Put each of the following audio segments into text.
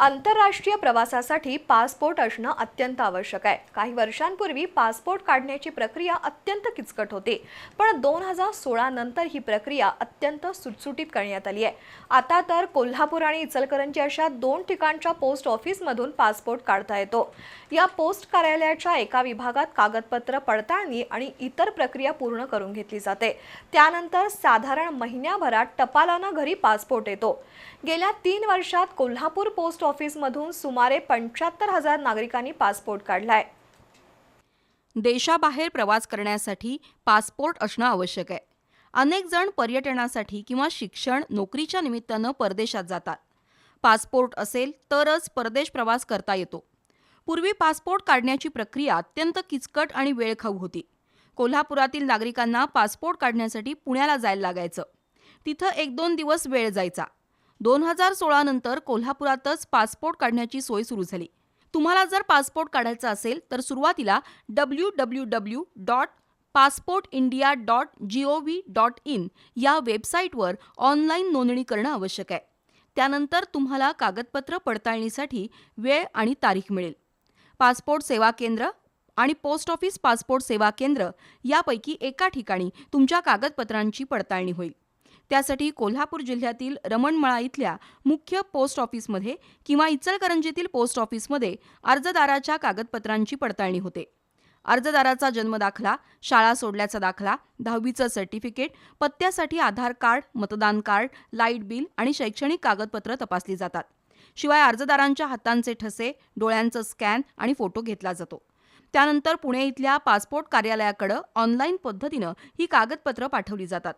आंतरराष्ट्रीय प्रवासासाठी पासपोर्ट असणं अत्यंत आवश्यक आहे. काही वर्षांपूर्वी पासपोर्ट काढण्याची प्रक्रिया अत्यंत किचकट होती. पण दोन हजार सोळा नंतर ही प्रक्रिया अत्यंत सुटसुटीत करण्यात आली आहे. आता तर कोल्हापूर आणि इचलकरंजी अशा दोन ठिकाणच्या पोस्ट ऑफिसमधून पासपोर्ट काढता येतो. या पोस्ट कार्यालयाच्या एका विभागात कागदपत्र पडताळणी आणि इतर प्रक्रिया पूर्ण करून घेतली जाते. त्यानंतर साधारण महिन्याभरात टपालानं घरी पासपोर्ट येतो. गेल्या तीन वर्षात कोल्हापूर पोस्ट ऑफिसमधून सुमारे पंच्याहत्तर हजार नागरिकांनी पासपोर्ट काढलाय. देशाबाहेर प्रवास करण्यासाठी पासपोर्ट असणं आवश्यक आहे. अनेक जण पर्यटनासाठी किंवा शिक्षण नोकरीच्या निमित्तानं परदेशात जातात. पासपोर्ट असेल तरच परदेश प्रवास करता येतो. पूर्वी पासपोर्ट काढण्याची प्रक्रिया अत्यंत किचकट आणि वेळखाऊ होती. कोल्हापुरातील नागरिकांना पासपोर्ट काढण्यासाठी पुण्याला जायला लागायचं. तिथं एक दोन दिवस वेळ जायचा. दोन हजार सोळा नंतर कोल्हापुरातच पासपोर्ट काढण्याची सोय सुरू झाली. तुम्हाला जर पासपोर्ट काढायचा असेल तर सुरुवातीला W W W dot passport India dot G O V dot in या वेबसाईटवर ऑनलाईन नोंदणी करणं आवश्यक आहे. त्यानंतर तुम्हाला कागदपत्र पडताळणीसाठी वेळ आणि तारीख मिळेल. पासपोर्ट सेवा केंद्र आणि पोस्ट ऑफिस पासपोर्ट सेवा केंद्र यापैकी एका ठिकाणी तुमच्या कागदपत्रांची पडताळणी होईल. त्यासाठी कोल्हापूर जिल्ह्यातील रमणमळा इथल्या मुख्य पोस्ट ऑफिसमध्ये किंवा इचलकरंजीतील पोस्ट ऑफिसमध्ये अर्जदाराच्या कागदपत्रांची पडताळणी होते. अर्जदाराचा जन्मदाखला शाळा सोडल्याचा दाखला दहावीचं सर्टिफिकेट पत्त्यासाठी आधार कार्ड मतदान कार्ड लाइट बिल आणि शैक्षणिक कागदपत्र तपासली जातात. शिवाय अर्जदारांच्या हातांचे ठसे डोळ्यांचं स्कॅन आणि फोटो घेतला जातो. त्यानंतर पुणे इथल्या पासपोर्ट कार्यालयाकडं ऑनलाईन पद्धतीनं ही कागदपत्रं पाठवली जातात.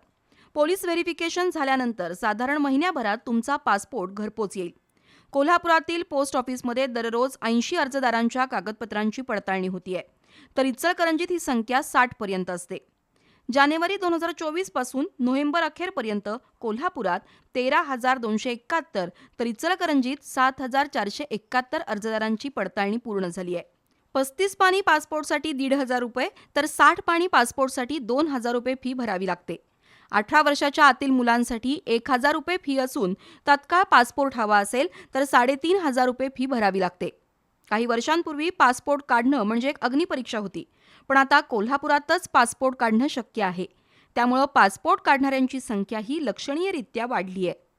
पोलीस व्हेरिफिकेशन झाल्यानंतर साधारण महिन्याभरात तुमचा पासपोर्ट घरपोच येईल. कोल्हापुरातील पोस्ट ऑफिसमध्ये दररोज ऐंशी अर्जदारांच्या कागदपत्रांची पडताळणी होतीये. तर इचलकरंजीत ही संख्या साठपर्यंत असते. जानेवारी दोन हजार चोवीसपासून नोव्हेंबर अखेरपर्यंत कोल्हापुरात तेरा हजार दोनशे एकाहत्तर तर इचलकरंजीत सात हजार चारशे एकाहत्तर अर्जदारांची पडताळणी पूर्ण झाली आहे पस्तीस पाणी पासपोर्टसाठी दीड हजार रुपये तर साठ पाणी पासपोर्टसाठी दोन हजार रुपये फी भरावी लागते. अठरा वर्षाच्या आतील मुलांसाठी एक हजार रुपये फी असून तत्काळ पासपोर्ट हवा असेल तर साडेतीन हजार रुपये फी भरावी लागते. काही वर्षांपूर्वी पासपोर्ट काढणं म्हणजे एक अग्निपरीक्षा होती. पण आता कोल्हापुरातच पासपोर्ट काढणं शक्य आहे. त्यामुळं पासपोर्ट काढणाऱ्यांची संख्याही लक्षणीयरित्या वाढली आहे